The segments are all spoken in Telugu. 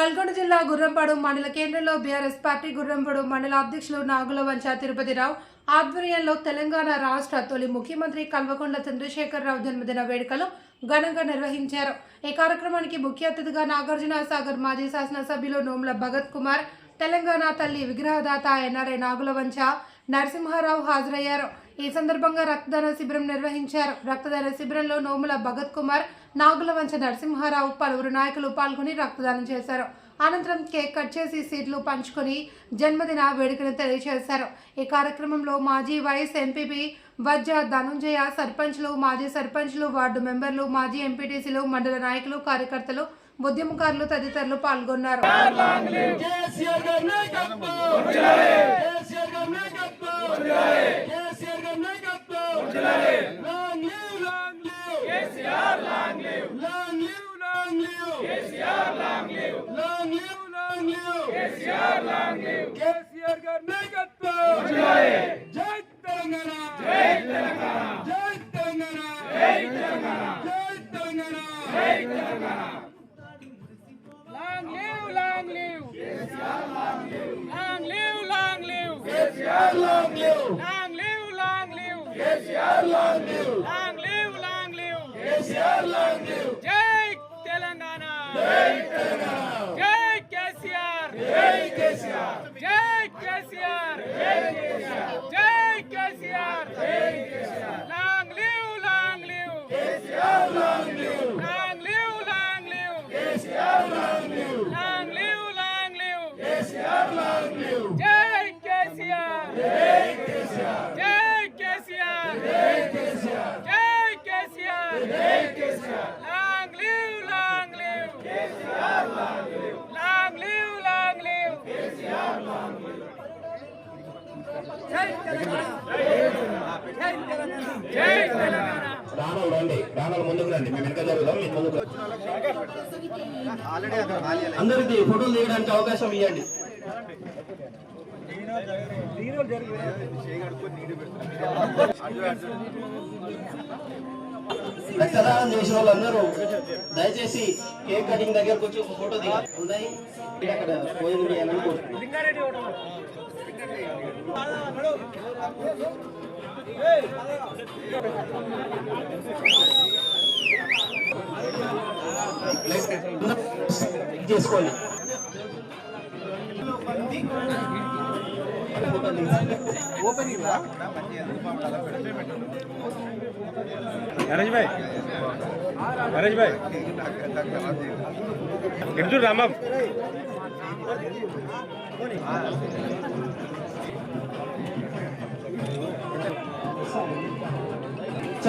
నల్గొండ జిల్లా గుర్రంపాడు మండల కేంద్రంలో బీఆర్ఎస్ పార్టీ గుర్రంపాడు మండల అధ్యక్షులు నాగుల వంచ తిరుపతిరావు ఆధ్వర్యంలో తెలంగాణ రాష్ట్ర తొలి ముఖ్యమంత్రి కల్వకొండ చంద్రశేఖరరావు జన్మదిన వేడుకలు ఘనంగా నిర్వహించారు. ఈ కార్యక్రమానికి ముఖ్య అతిథిగా నాగార్జున సాగర్ మాజీ శాసనసభ్యులు నోముల భగత్ కుమార్ తెలంగాణ తల్లి విగ్రహదాత ఎన్ఆర్ఐ నాగుల వంచ నరసింహారావు హాజరయ్యారు. ఈ సందర్భంగా రక్తదాన శిబిరం నిర్వహించారు. రక్తదాన శిబిరంలో నోముల భగత్ కుమార్ నాగుల వంచ నరసింహారావు పలువురు నాయకులు పాల్గొని రక్తదానం చేశారు. అనంతరం కేక్ కట్ చేసి సీట్లు పంచుకొని జన్మదిన వేడుకను తెలియజేశారు. ఈ కార్యక్రమంలో మాజీ వైస్ ఎంపీపీ వజ్జ ధనుంజయ సర్పంచ్లు మాజీ సర్పంచ్లు వార్డు మెంబర్లు మాజీ ఎంపీటీసీలు మండల నాయకులు కార్యకర్తలు ఉద్యమకారులు తదితరులు పాల్గొన్నారు. కేసీఆర్ నాయకత్వం! కేసీఆర్ నాయకత్వం! Long live, long live. KCR, long live. Long live, long live. KCR, long live. Long live, long live. KCR, long live. KCR का नेतृत्व जिंदाबाद. जय तेलंगाना. जय तेलंगाना. जय तेलंगाना. जय तेलंगाना. जय तेलंगाना. जय Telangana. Long live, long live. KCR, long live. Long live, long live. KCR, long live. KCR long live Long live, long live. KCR long live జై తెలంగాణ జై తెలంగాణ జై కేసీఆర్ జై కేసీఆర్ జై కేసీఆర్ జై కేసీఆర్ జై కేసీఆర్ జై KCR long live long live KCR long live long live long live KCR రండి ముందుకు రండి. మేము వెనక జరుగుదాం. మీరు ముందుకు రండి. ఫోటోలు తీయడానికి అవకాశం ఇవ్వండి. రక్తదానం చేసిన వాళ్ళందరూ దయచేసి కేక్ కటింగ్ దగ్గరకు వచ్చి ఒక ఫోటో దిగాలి అక్కడ పోయింది అని అనుకుంటున్నాను కోరుతున్నాను చేసుకోండి నరేష్ భాయ్. నరేష్ భాయ్. ఇటు చూడు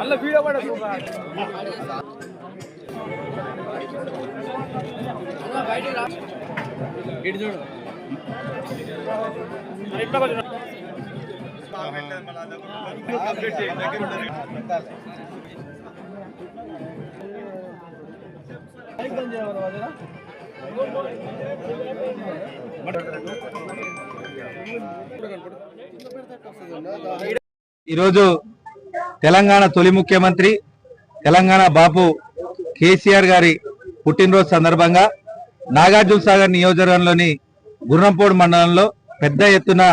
అల్ల వీడియో కూడా ఇటు చూడు ఇట్లా కొంచెం ఈరోజు తెలంగాణ తొలి ముఖ్యమంత్రి తెలంగాణ బాపు కేసీఆర్ గారి పుట్టినరోజు సందర్భంగా నాగార్జున సాగర్ నియోజకవర్గంలోని గుర్రంపోడు మండలంలో పెద్ద ఎత్తున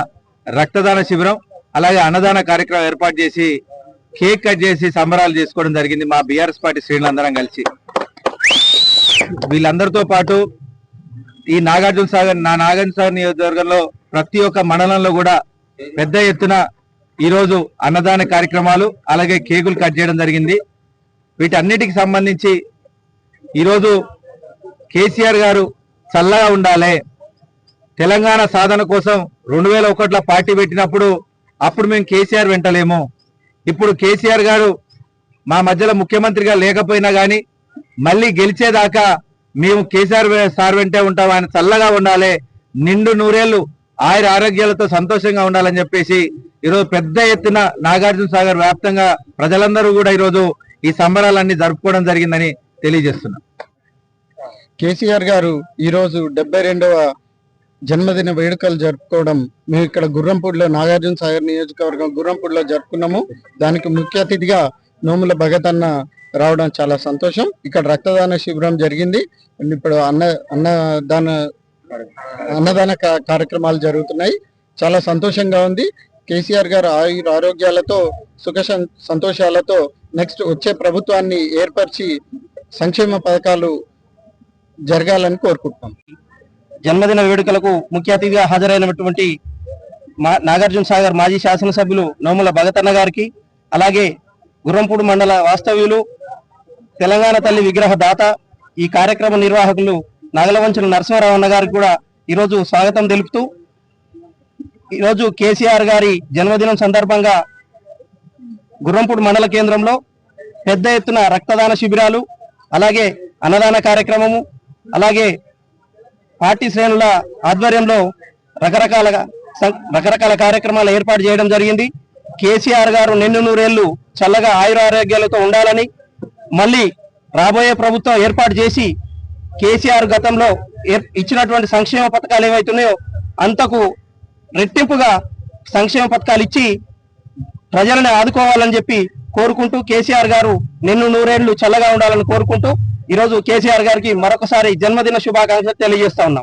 రక్తదాన శిబిరం అలాగే అన్నదాన కార్యక్రమం ఏర్పాటు చేసి కేక్ కట్ చేసి సంబరాలు చేసుకోవడం జరిగింది మా బీఆర్ఎస్ పార్టీ శ్రేణులందరం కలిసి. వీళ్ళందరితో పాటు ఈ నాగార్జున సాగర్ నా నాగార్జున సాగర్ నియోజకవర్గంలో ప్రతి ఒక్క మండలంలో కూడా పెద్ద ఎత్తున ఈరోజు అన్నదాన కార్యక్రమాలు అలాగే కేకులు కట్ చేయడం జరిగింది. వీటన్నిటికి సంబంధించి ఈరోజు కేసీఆర్ గారు చల్లగా ఉండాలి. తెలంగాణ సాధన కోసం రెండు వేల ఒకటిలో పార్టీ పెట్టినప్పుడు అప్పుడు మేము కేసీఆర్ వెంటలేము. ఇప్పుడు కేసీఆర్ గారు మా మధ్యలో ముఖ్యమంత్రిగా లేకపోయినా కానీ మళ్ళీ గెలిచేదాకా మేము కేసీఆర్ సార్ వెంటే ఉంటాం. ఆయన చల్లగా ఉండాలి. నిండు నూరేళ్ళు ఆయుర ఆరోగ్యాలతో సంతోషంగా ఉండాలని చెప్పేసి ఈరోజు పెద్ద ఎత్తున నాగార్జున సాగర్ వ్యాప్తంగా ప్రజలందరూ కూడా ఈరోజు ఈ సంబరాలన్నీ జరుపుకోవడం జరిగిందని తెలియజేస్తున్నాం. కేసీఆర్ గారు ఈరోజు డెబ్బై రెండవ జన్మదిన వేడుకలు జరుపుకోవడం మేము ఇక్కడ గుర్రంపూడిలో నాగార్జున సాగర్ నియోజకవర్గం గుర్రంపూడిలో జరుపుకున్నాము. దానికి ముఖ్య అతిథిగా నోముల భగత్ అన్న రావడం చాలా సంతోషం. ఇక్కడ రక్తదాన శిబిరం జరిగింది. ఇప్పుడు అన్న అన్నదాన అన్నదాన కార్యక్రమాలు జరుగుతున్నాయి. చాలా సంతోషంగా ఉంది. కేసీఆర్ గారు ఆయుర ఆరోగ్యాలతో సుఖ సం- సంతోషాలతో నెక్స్ట్ వచ్చే ప్రభుత్వాన్ని ఏర్పరిచి సంక్షేమ పథకాలు జరగాలని కోరుకుంటున్నాం. జన్మదిన వేడుకలకు ముఖ్య అతిథిగా హాజరైనటువంటి మా- నాగార్జున సాగర్ మాజీ శాసనసభ్యులు నోముల భగతన్న గారికి అలాగే గుర్రంపూడి మండల వాస్తవ్యులు తెలంగాణ తల్లి విగ్రహ దాత ఈ కార్యక్రమ నిర్వాహకులు నాగలవంచుల నరసింహారావు అన్న గారికి కూడా ఈరోజు స్వాగతం తెలుపుతూ ఈరోజు కేసీఆర్ గారి జన్మదినం సందర్భంగా గుర్రంపూడి మండల కేంద్రంలో పెద్ద ఎత్తున రక్తదాన శిబిరాలు అలాగే అన్నదాన కార్యక్రమము అలాగే పార్టీ శ్రేణుల ఆధ్వర్యంలో రకరకాల సం- రకరకాల కార్యక్రమాలు ఏర్పాటు చేయడం జరిగింది. కేసీఆర్ గారు నిండు నూరేళ్ళు చల్లగా ఆయుర ఆరోగ్యాలతో ఉండాలని మళ్ళీ రాబోయే ప్రభుత్వం ఏర్పాటు చేసి కేసీఆర్ గతంలో ఇచ్చినటువంటి సంక్షేమ పథకాలు ఏవైతున్నాయో అంతకు రెట్టింపుగా సంక్షేమ పథకాలు ఇచ్చి ప్రజలను ఆదుకోవాలని చెప్పి కోరుకుంటూ కేసీఆర్ గారు నిన్ను నూరేళ్ళు చల్లగా ఉండాలని కోరుకుంటూ ఈరోజు కేసీఆర్ గారికి మరొకసారి జన్మదిన శుభాకాంక్షలు తెలియజేస్తా ఉన్నాం.